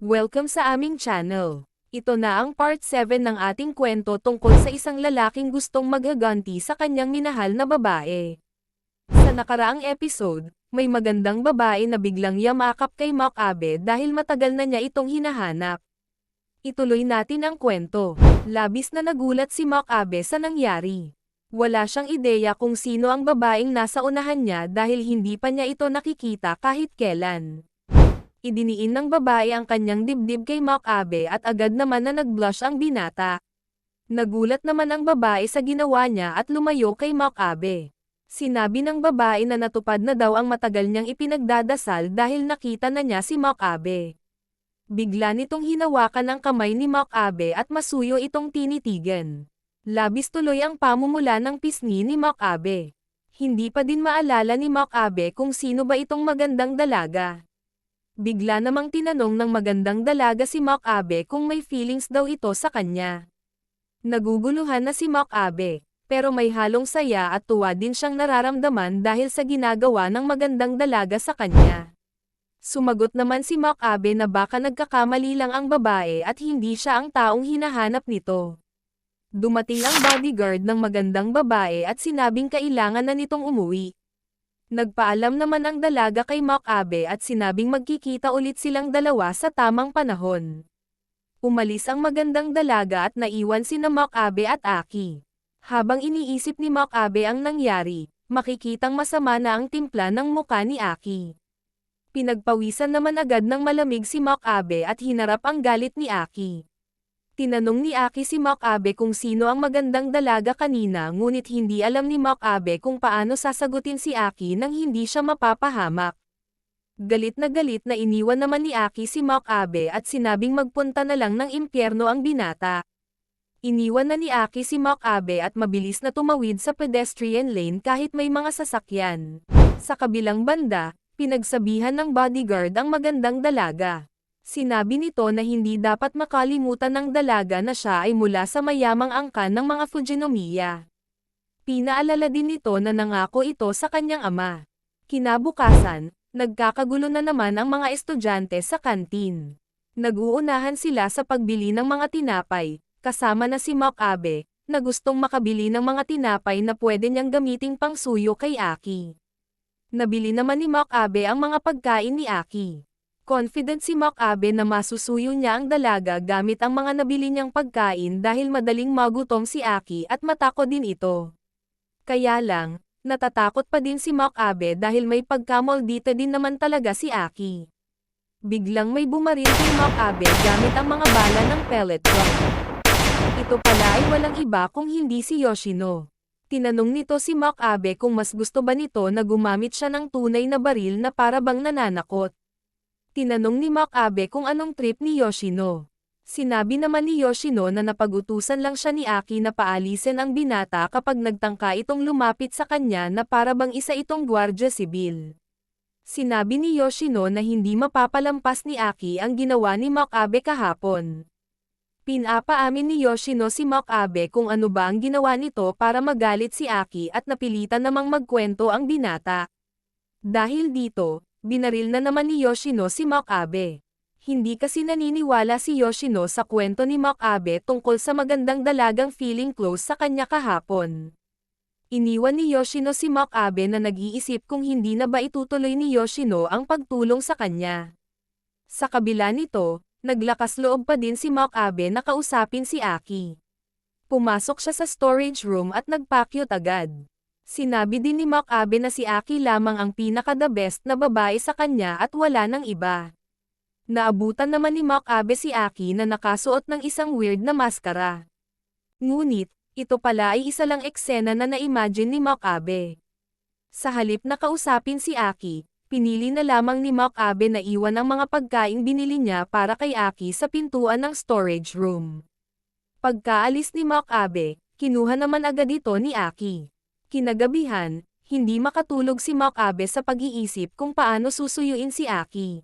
Welcome sa aming channel. Ito na ang part 7 ng ating kwento tungkol sa isang lalaking gustong maghaganti sa kanyang minahal na babae. Sa nakaraang episode, may magandang babae na biglang yamakap kay Mark Abe dahil matagal na niya itong hinahanap. Ituloy natin ang kwento. Labis na nagulat si Mark Abe sa nangyari. Wala siyang ideya kung sino ang babaeng nasa unahan niya dahil hindi pa niya ito nakikita kahit kailan. Idiniin ng babae ang kanyang dibdib kay Mark Abe at agad naman na nag-blush ang binata. Nagulat naman ang babae sa ginawa niya at lumayo kay Mark Abe. Sinabi ng babae na natupad na daw ang matagal niyang ipinagdadasal dahil nakita na niya si Mark Abe. Bigla nitong hinawakan ang kamay ni Mark Abe at masuyo itong tinitigan. Labis tuloy ang pamumula ng pisngi ni Mark Abe. Hindi pa din maalala ni Mark Abe kung sino ba itong magandang dalaga. Bigla namang tinanong ng magandang dalaga si Mark Abe kung may feelings daw ito sa kanya. Naguguluhan na si Mark Abe, pero may halong saya at tuwa din siyang nararamdaman dahil sa ginagawa ng magandang dalaga sa kanya. Sumagot naman si Mark Abe na baka nagkakamali lang ang babae at hindi siya ang taong hinahanap nito. Dumating ang bodyguard ng magandang babae at sinabing kailangan na nitong umuwi. Nagpaalam naman ang dalaga kay Mark Abe at sinabing magkikita ulit silang dalawa sa tamang panahon. Umalis ang magandang dalaga at naiwan sina Mark Abe at Aki. Habang iniisip ni Mark Abe ang nangyari, makikitang masama na ang timpla ng muka ni Aki. Pinagpawisan naman agad ng malamig si Mark Abe at hinarap ang galit ni Aki. Tinanong ni Aki si Mark Abe kung sino ang magandang dalaga kanina ngunit hindi alam ni Mark Abe kung paano sasagutin si Aki nang hindi siya mapapahamak. Galit na galit na iniwan naman ni Aki si Mark Abe at sinabing magpunta na lang ng impyerno ang binata. Iniwan na ni Aki si Mark Abe at mabilis na tumawid sa pedestrian lane kahit may mga sasakyan. Sa kabilang banda, pinagsabihan ng bodyguard ang magandang dalaga. Sinabi nito na hindi dapat makalimutan ng dalaga na siya ay mula sa mayamang angkan ng mga Fujinomiya. Pinaalala din nito na nangako ito sa kanyang ama. Kinabukasan, nagkakagulo na naman ang mga estudyante sa kantin. Nag-uunahan sila sa pagbili ng mga tinapay, kasama na si Mark Abe, na gustong makabili ng mga tinapay na pwede niyang gamiting pangsuyo kay Aki. Nabili naman ni Mark Abe ang mga pagkain ni Aki. Confident si Mark Abe na masusuyo niya ang dalaga gamit ang mga nabili niyang pagkain dahil madaling magutom si Aki at matako din ito. Kaya lang, natatakot pa din si Mark Abe dahil may pagkamoldita din naman talaga si Aki. Biglang may bumaril kay Mark Abe gamit ang mga bala ng pellet gun. Ito pala ay walang iba kung hindi si Yoshino. Tinanong nito si Mark Abe kung mas gusto ba nito na gumamit siya ng tunay na baril na para bang nananakot. Tinanong ni Mark Abe kung anong trip ni Yoshino. Sinabi naman ni Yoshino na napag-utusan lang siya ni Aki na paalisin ang binata kapag nagtangka itong lumapit sa kanya na para bang isa itong gwardya sibil. Sinabi ni Yoshino na hindi mapapalampas ni Aki ang ginawa ni Mark Abe kahapon. Pinapaamin ni Yoshino si Mark Abe kung ano ba ang ginawa nito para magalit si Aki at napilitan namang magkwento ang binata. Dahil dito, binaril na naman ni Yoshino si Mark Abe. Hindi kasi naniniwala si Yoshino sa kwento ni Mark Abe tungkol sa magandang dalagang feeling close sa kanya kahapon. Iniwan ni Yoshino si Mark Abe na nag-iisip kung hindi na ba itutuloy ni Yoshino ang pagtulong sa kanya. Sa kabila nito, naglakas loob pa din si Mark Abe na kausapin si Aki. Pumasok siya sa storage room at nagpakyut agad. Sinabi din ni Mark Abe na si Aki lamang ang pinaka-the best na babae sa kanya at wala nang iba. Naabutan naman ni Mark Abe si Aki na nakasuot ng isang weird na maskara. Ngunit, ito pala ay isa lang eksena na na-imagine ni Mark Abe. Sa halip na kausapin si Aki, pinili na lamang ni Mark Abe na iwan ang mga pagkaing binili niya para kay Aki sa pintuan ng storage room. Pagkaalis ni Mark Abe, kinuha naman agad ito ni Aki. Kinagabihan, hindi makatulog si Mark Abe sa pag-iisip kung paano susuyuin si Aki.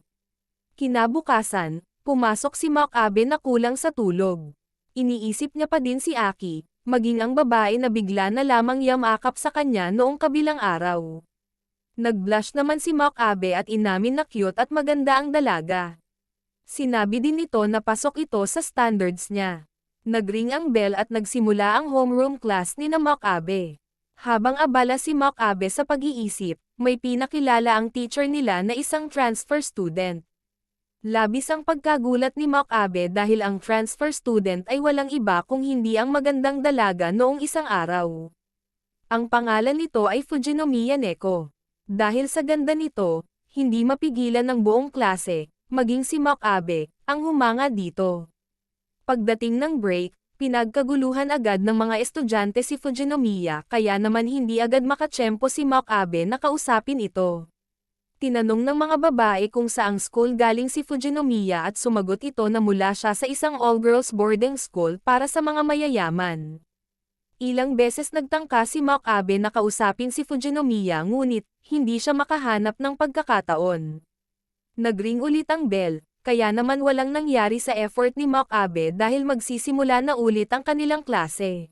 Kinabukasan, pumasok si Mark Abe na kulang sa tulog. Iniisip niya pa din si Aki, maging ang babae na bigla na lamang yamakap sa kanya noong kabilang araw. Nag-blush naman si Mark Abe at inamin na cute at maganda ang dalaga. Sinabi din nito na pasok ito sa standards niya. Nagring ang bell at nagsimula ang homeroom class ni na Makabe. Habang abala si Makabe sa pag-iisip, may pinakilala ang teacher nila na isang transfer student. Labis ang pagkagulat ni Makabe dahil ang transfer student ay walang iba kung hindi ang magandang dalaga noong isang araw. Ang pangalan nito ay Fujinomiya Neko. Dahil sa ganda nito, hindi mapigilan ng buong klase, maging si Makabe, ang humanga dito. Pagdating ng break, pinagkaguluhan agad ng mga estudyante si Fujinomiya kaya naman hindi agad makatsyempo si Makabe na kausapin ito. Tinanong ng mga babae kung saang school galing si Fujinomiya at sumagot ito na mula siya sa isang all-girls boarding school para sa mga mayayaman. Ilang beses nagtangka si Makabe na kausapin si Fujinomiya ngunit, hindi siya makahanap ng pagkakataon. Nagring ulit ang bell, kaya naman walang nangyari sa effort ni Makabe dahil magsisimula na ulit ang kanilang klase.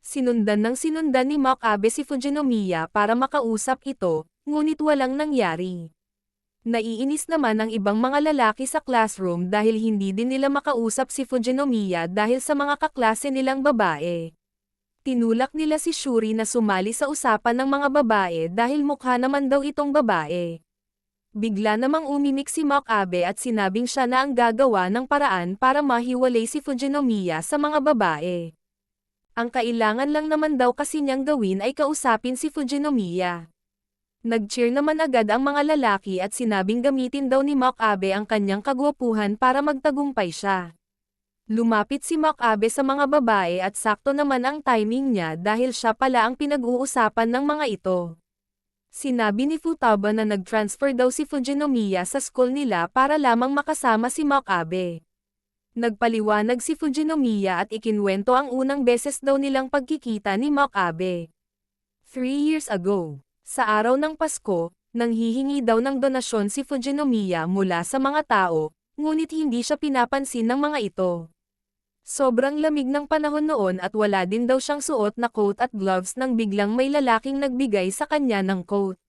Sinundan ng sinundan ni Makabe si Fujinomiya para makausap ito, ngunit walang nangyari. Naiinis naman ang ibang mga lalaki sa classroom dahil hindi din nila makausap si Fujinomiya dahil sa mga kaklase nilang babae. Tinulak nila si Shuri na sumali sa usapan ng mga babae dahil mukha naman daw itong babae. Bigla namang umimik si Makabe at sinabing siya na ang gagawa ng paraan para mahiwalay si Fujinomiya sa mga babae. Ang kailangan lang naman daw kasi niyang gawin ay kausapin si Fujinomiya. Nag-cheer naman agad ang mga lalaki at sinabing gamitin daw ni Makabe ang kanyang kagwapuhan para magtagumpay siya. Lumapit si Makabe sa mga babae at sakto naman ang timing niya dahil siya pala ang pinag-uusapan ng mga ito. Sinabi ni Futaba na nag-transfer daw si Fujinomiya sa school nila para lamang makasama si Makabe. Nagpaliwanag si Fujinomiya at ikinwento ang unang beses daw nilang pagkikita ni Makabe. Three years ago, sa araw ng Pasko, nanghihingi daw ng donasyon si Fujinomiya mula sa mga tao, ngunit hindi siya pinapansin ng mga ito. Sobrang lamig ng panahon noon at wala din daw siyang suot na coat at gloves nang biglang may lalaking nagbigay sa kanya ng coat.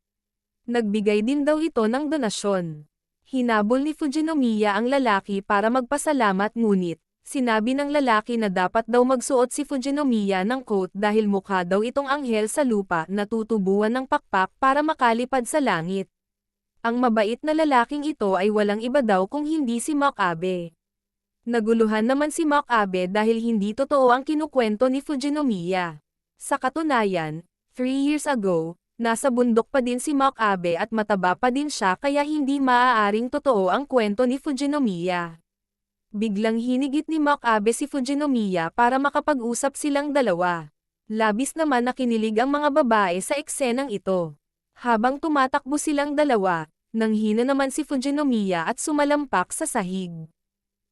Nagbigay din daw ito ng donasyon. Hinabol ni Fujinomiya ang lalaki para magpasalamat ngunit, sinabi ng lalaki na dapat daw magsuot si Fujinomiya ng coat dahil mukha daw itong anghel sa lupa na tutubuan ng pakpak para makalipad sa langit. Ang mabait na lalaking ito ay walang iba daw kung hindi si Makabe. Naguluhan naman si Makabe dahil hindi totoo ang kinukwento ni Fujinomiya. Sa katunayan, three years ago, nasa bundok pa din si Makabe at mataba pa din siya kaya hindi maaaring totoo ang kwento ni Fujinomiya. Biglang hinigit ni Makabe si Fujinomiya para makapag-usap silang dalawa. Labis naman na kinilig ang mga babae sa eksenang ito. Habang tumatakbo silang dalawa, nanghina naman si Fujinomiya at sumalampak sa sahig.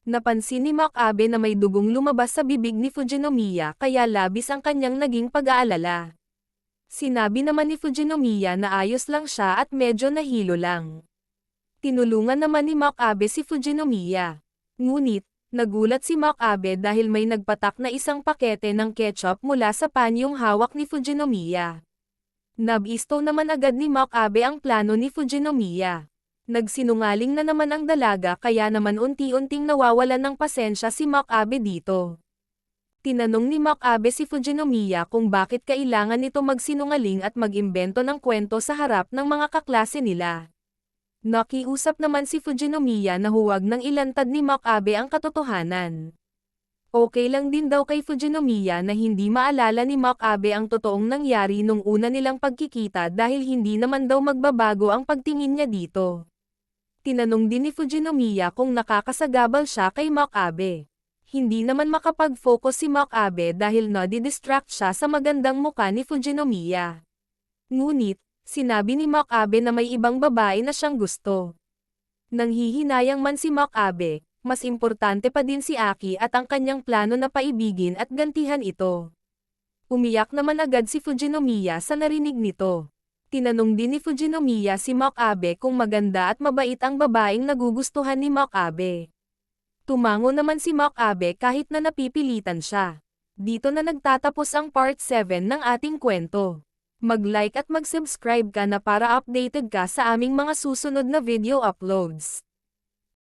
Napansin ni Makabe na may dugong lumabas sa bibig ni Fujinomiya kaya labis ang kanyang naging pag-aalala. Sinabi naman ni Fujinomiya na ayos lang siya at medyo nahilo lang. Tinulungan naman ni Makabe si Fujinomiya. Ngunit, nagulat si Makabe dahil may nagpatak na isang pakete ng ketchup mula sa panyong hawak ni Fujinomiya. Nabisto naman agad ni Makabe ang plano ni Fujinomiya. Nagsinungaling na naman ang dalaga kaya naman unti-unting nawawalan ng pasensya si Makabe dito. Tinanong ni Makabe si Fujinomiya kung bakit kailangan nito magsinungaling at mag-imbento ng kwento sa harap ng mga kaklase nila. Nakiusap naman si Fujinomiya na huwag nang ilantad ni Makabe ang katotohanan. Okay lang din daw kay Fujinomiya na hindi maalala ni Makabe ang totoong nangyari nung una nilang pagkikita dahil hindi naman daw magbabago ang pagtingin niya dito. Tinanong din ni Fujinomiya kung nakakasagabal siya kay Makabe. Hindi naman makapag-focus si Makabe dahil nadi-distract siya sa magandang muka ni Fujinomiya. Ngunit, sinabi ni Makabe na may ibang babae na siyang gusto. Nanghihinayang man si Makabe, mas importante pa din si Aki at ang kanyang plano na paibigin at gantihan ito. Umiyak naman agad si Fujinomiya sa narinig nito. Tinanong din ni Fujinomiya si Makabe kung maganda at mabait ang babaeng nagugustuhan ni Makabe. Tumango naman si Makabe kahit na napipilitan siya. Dito na nagtatapos ang part 7 ng ating kwento. Mag-like at mag-subscribe ka na para updated ka sa aming mga susunod na video uploads.